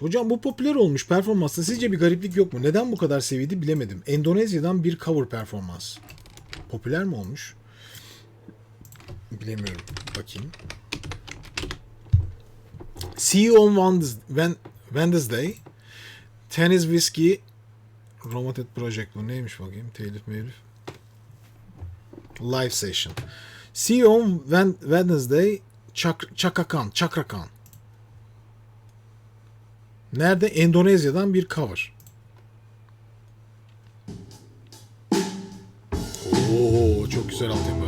Hocam bu popüler olmuş performansta sizce bir gariplik yok mu? Neden bu kadar sevildi bilemedim. Endonezya'dan bir cover performans. Popüler mi olmuş? Bilemiyorum. Bakayım. See you on Wednesday. Tennis Whiskey Romated Project bu neymiş bakayım? Telif melif. Live session. See you on Wednesday. Chak Chakakan. Chakrakan. Nerede? Endonezya'dan bir cover. Oo, çok güzel altyapı.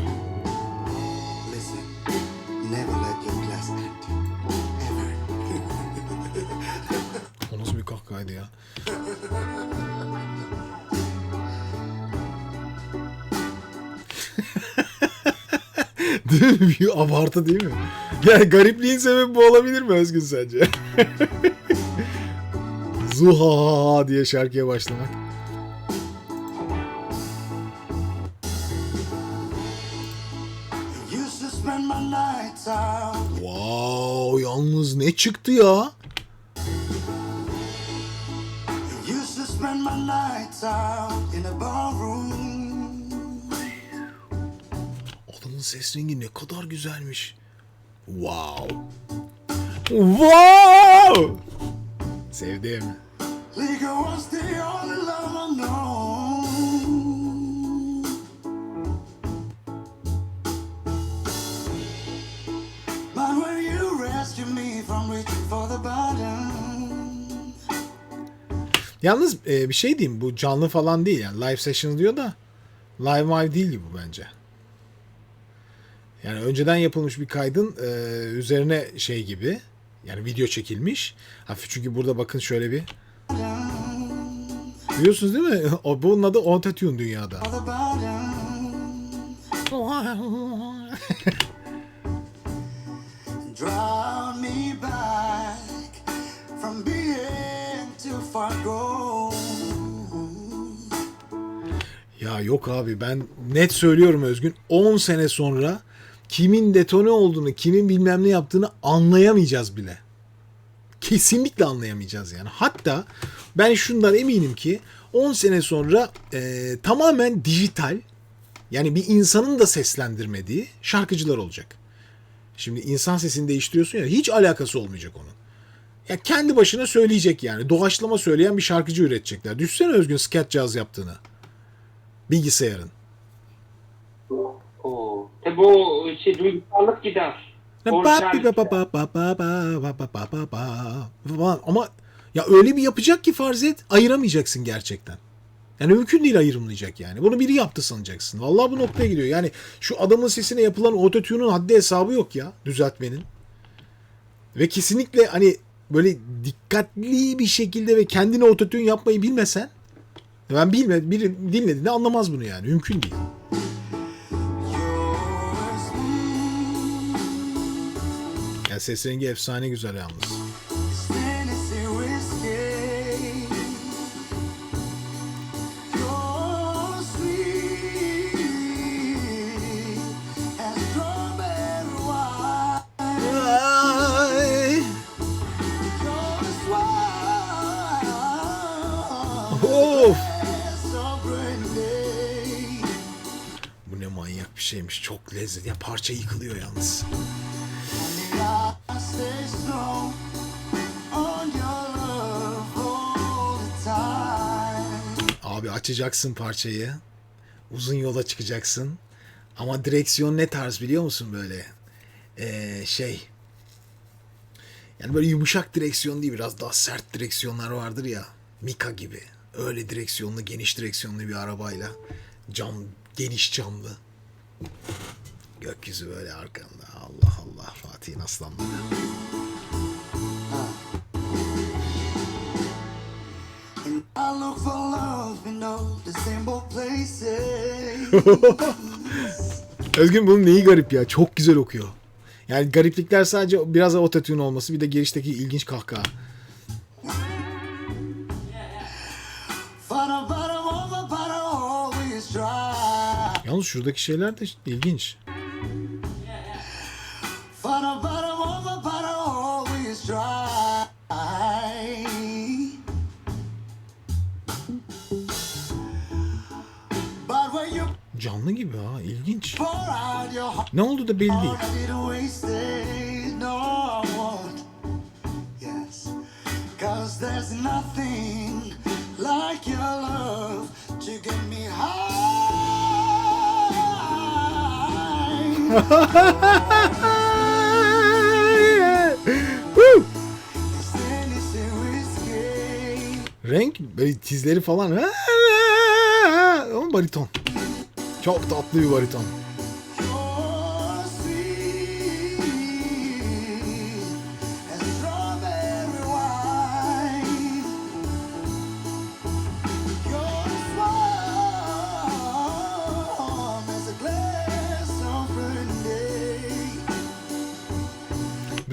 O nasıl bir kahkahaydı ya? değil mi? Bir abartı değil mi? Yani garipliğin sebebi bu olabilir mi Özgün sence? Zuha diye şarkıya başlamak. Wow, yalnız ne çıktı ya? Used to spend my nights out in a ballroom. Adamın ses rengi ne kadar güzelmiş. Wow. Wow! Sevdim. Liquor was. Yalnız e, bir şey diyeyim bu canlı falan değil yani live session diyor da live live değil bu bence. Yani önceden yapılmış bir kaydın e, üzerine şey gibi yani video çekilmiş. Hafif çünkü burada bakın şöyle bir Biliyorsunuz değil mi? O, bunun adı Autotune dünyada. Ya yok abi ben net söylüyorum Özgün 10 sene sonra kimin detone olduğunu, kimin bilmem ne yaptığını anlayamayacağız bile. Kesinlikle anlayamayacağız yani. Hatta ben şundan eminim ki 10 sene sonra e, tamamen dijital yani bir insanın da seslendirmediği şarkıcılar olacak. Şimdi insan sesini değiştiriyorsun ya hiç alakası olmayacak onun. Ya kendi başına söyleyecek yani. Doğaçlama söyleyen bir şarkıcı üretecekler. Düşsene Özgün scat jazz yaptığını. Bilgisayarın. Oo. Tabi o şey duygusallık gider. Ama ya öyle bir yapacak ki farz et ayıramayacaksın gerçekten. Yani mümkün değil ayrımlayacak yani. Bunu biri yaptı sanacaksın. Vallahi bu noktaya gidiyor. Yani şu adamın sesine yapılan ototune'un haddi hesabı yok ya düzeltmenin. Ve kesinlikle hani böyle dikkatli bir şekilde ve kendine ototune yapmayı bilmesen ben bilme biri dinlediğinde anlamaz bunu yani. Mümkün değil. Yani ses rengi efsane güzel yalnız. Şeymiş. Çok lezzetli. Ya parça yıkılıyor yalnız. Abi açacaksın parçayı. Uzun yola çıkacaksın. Ama direksiyon ne tarz biliyor musun böyle? Ee, şey. Yani böyle yumuşak direksiyon değil biraz daha sert direksiyonlar vardır ya. Mika gibi. Öyle direksiyonlu geniş direksiyonlu bir arabayla. Cam geniş camlı. Gökyüzü böyle arkanda. Allah Allah Fatih'in aslanları. I look for love in all the same old places. Özgün bunun neyi garip ya? Çok güzel okuyor. Yani gariplikler sadece biraz autotune olması bir de girişteki ilginç kahkaha. Yalnız şuradaki şeyler de ilginç. Canlı gibi ha ilginç. Ne oldu da belli değil. Cause there's nothing Renk böyle tizleri falan. Ama bariton. Çok tatlı bir bariton.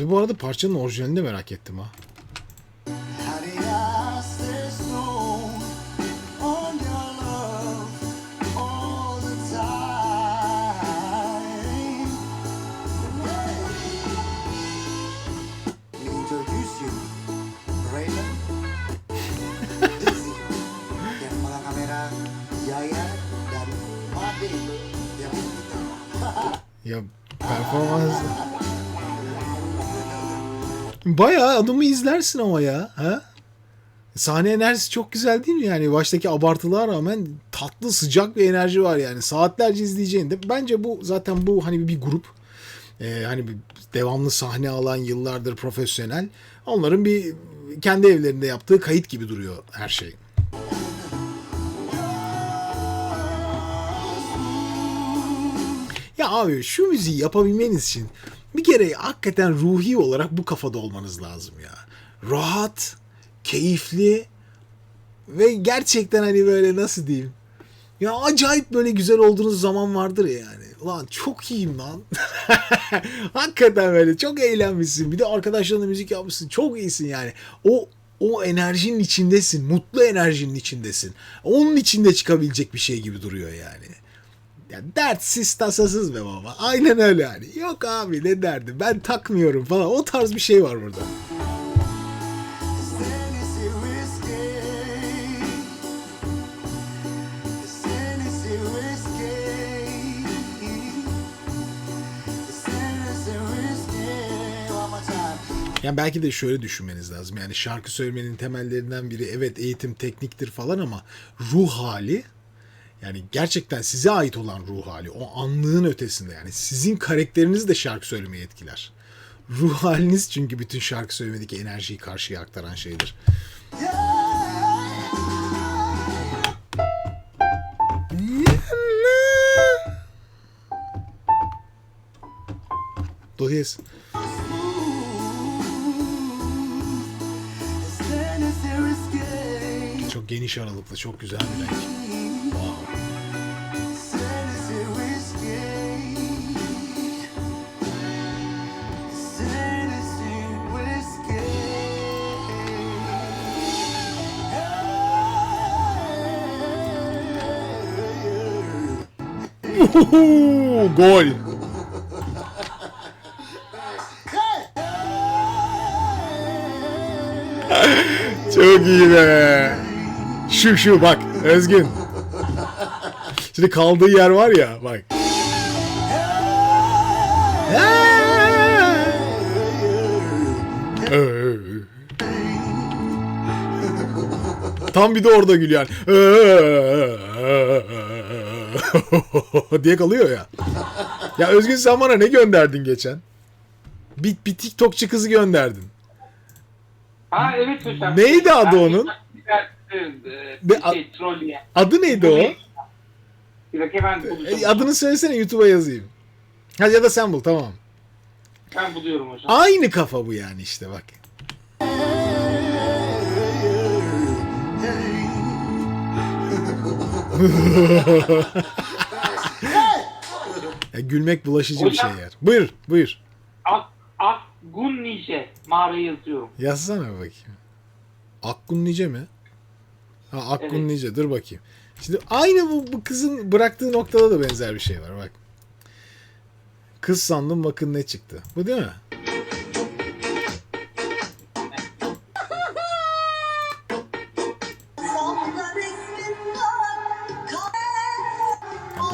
Bu arada parçanın orijinalini de merak ettim ha. Bayağı adamı izlersin ama ya. Ha? Sahne enerjisi çok güzel değil mi yani? Baştaki abartılığa rağmen tatlı sıcak bir enerji var yani. Saatlerce izleyeceğin de. Bence bu zaten bu hani bir grup. Ee, hani bir devamlı sahne alan yıllardır profesyonel. Onların bir kendi evlerinde yaptığı kayıt gibi duruyor her şey. Ya abi şu müziği yapabilmeniz için bir kere hakikaten ruhi olarak bu kafada olmanız lazım ya. Rahat, keyifli ve gerçekten hani böyle nasıl diyeyim? Ya acayip böyle güzel olduğunuz zaman vardır ya yani. Ulan çok iyiyim lan. hakikaten böyle çok eğlenmişsin. Bir de arkadaşlarınla müzik yapmışsın. Çok iyisin yani. O o enerjinin içindesin. Mutlu enerjinin içindesin. Onun içinde çıkabilecek bir şey gibi duruyor yani. Ya dertsiz tasasız be baba. Aynen öyle yani. Yok abi ne derdi ben takmıyorum falan. O tarz bir şey var burada. Yani belki de şöyle düşünmeniz lazım. Yani şarkı söylemenin temellerinden biri evet eğitim tekniktir falan ama ruh hali yani gerçekten size ait olan ruh hali o anlığın ötesinde yani sizin karakteriniz de şarkı söylemeyi etkiler. Ruh haliniz çünkü bütün şarkı söylemedeki enerjiyi karşıya aktaran şeydir. Do? Çok geniş aralıklı, çok güzel bir renk. Uhuhu, Gol. Çok iyi be. Şu şu bak Özgün. Şimdi kaldığı yer var ya bak. Tam bir de orada gülüyor. diye kalıyor ya. Ya Özgün sen bana ne gönderdin geçen? Bir, bir TikTokçu kızı gönderdin. Ha evet hocam. Neydi adı Ben- onun? A- şey, troll ya. Adı neydi o? Bir dakika ben bulacağım. E, Adını söylesene YouTube'a yazayım. Hadi ya da sen bul tamam. Ben buluyorum hocam. Aynı kafa bu yani işte bak. Ya gülmek bulaşıcı bir şey Hocam- yer. Buyur, buyur. Ak, Akgun Nice mağarayı yazıyorum. Yazsana bir bakayım. Akkun Nice mi? Ha Akkun Evet. Nice dur bakayım. Şimdi aynı bu, bu kızın bıraktığı noktada da benzer bir şey var bak. Kız sandım bakın ne çıktı. Bu değil mi?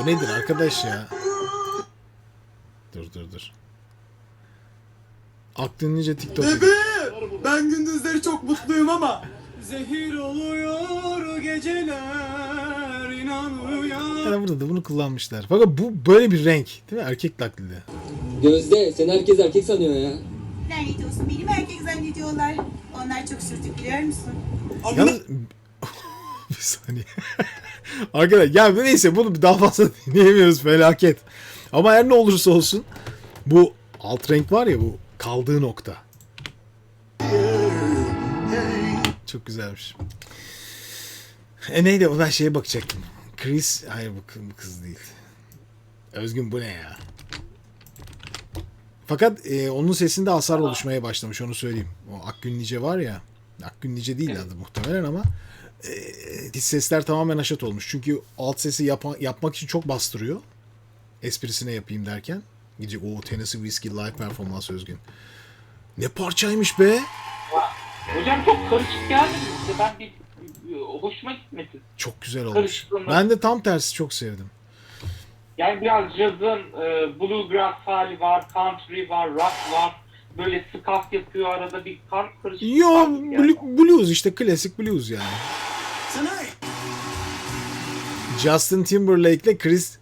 Bu nedir arkadaş ya? Dur dur dur. Aklın nice TikTok. Ben gündüzleri çok mutluyum ama Zehir oluyor geceler inan uyan Yani burada da bunu kullanmışlar. Fakat bu böyle bir renk değil mi? Erkek taklidi. Gözde sen herkes erkek sanıyor ya. Lanet olsun benim erkek zannediyorlar. Onlar çok sürtük biliyor musun? Yalnız... bir saniye. Arkadaşlar ya neyse bunu daha fazla dinleyemiyoruz felaket. Ama her ne olursa olsun bu alt renk var ya bu kaldığı nokta. Çok güzelmiş. E neydi o ben şeye bakacaktım. Chris, hayır bu kız, değil. Özgün bu ne ya? Fakat e, onun sesinde hasar oluşmaya başlamış onu söyleyeyim. O Akgün Nice var ya. Akgün Nice değil adı muhtemelen ama e, diz sesler tamamen haşat olmuş. Çünkü alt sesi yapa- yapmak için çok bastırıyor. Esprisine yapayım derken. Gidecek o Tennessee Whiskey live performans özgün. Ne parçaymış be. Hocam çok karışık geldi? Ben bir hoşuma gitmedi. Çok güzel olmuş. Ben de tam tersi çok sevdim. Yani biraz jazz'ın e, bluegrass hali var, country var, rock var. Böyle skat yapıyor arada bir kar karışık. Yo yani. blues işte klasik blues yani. Justin Timberlake ile Chris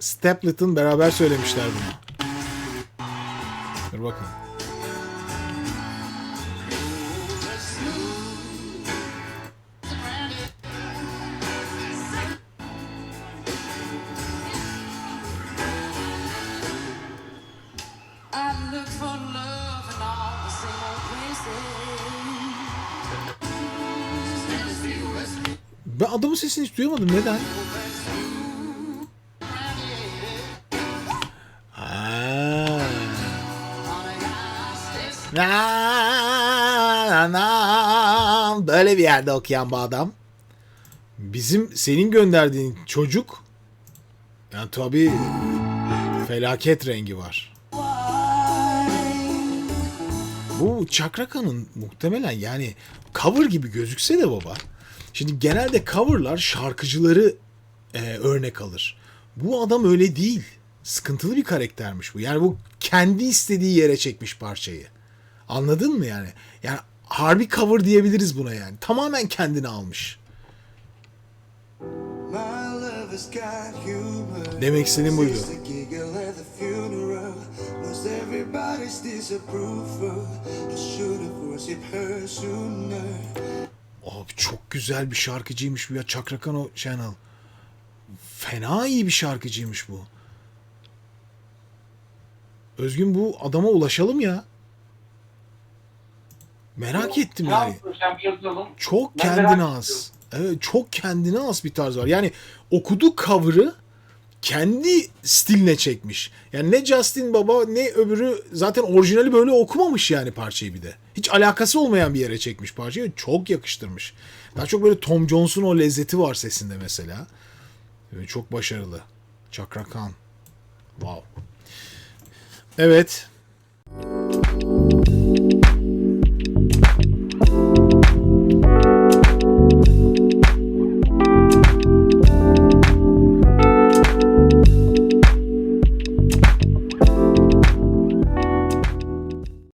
Stapleton beraber söylemişler bunu. Dur bakın. Ben adamın sesini hiç duyamadım. Neden? Böyle bir yerde okuyan bu adam. Bizim senin gönderdiğin çocuk yani tabii felaket rengi var. Bu Çakraka'nın muhtemelen yani cover gibi gözükse de baba. Şimdi genelde coverlar şarkıcıları e, örnek alır. Bu adam öyle değil. Sıkıntılı bir karaktermiş bu. Yani bu kendi istediği yere çekmiş parçayı. Anladın mı yani? Yani harbi cover diyebiliriz buna yani. Tamamen kendini almış. Demek istediğim buydu. Abi çok güzel bir şarkıcıymış bu ya. Çakrakano Channel. Fena iyi bir şarkıcıymış bu. Özgün bu adama ulaşalım ya. Merak ettim yani. Çok kendine ediyorum. Evet, çok kendine has bir tarz var. Yani okudu cover'ı kendi stiline çekmiş. Yani ne Justin Baba ne öbürü zaten orijinali böyle okumamış yani parçayı bir de. Hiç alakası olmayan bir yere çekmiş parçayı. Çok yakıştırmış. Daha çok böyle Tom Jones'un o lezzeti var sesinde mesela. Böyle çok başarılı. Chakra Khan. Wow. Evet.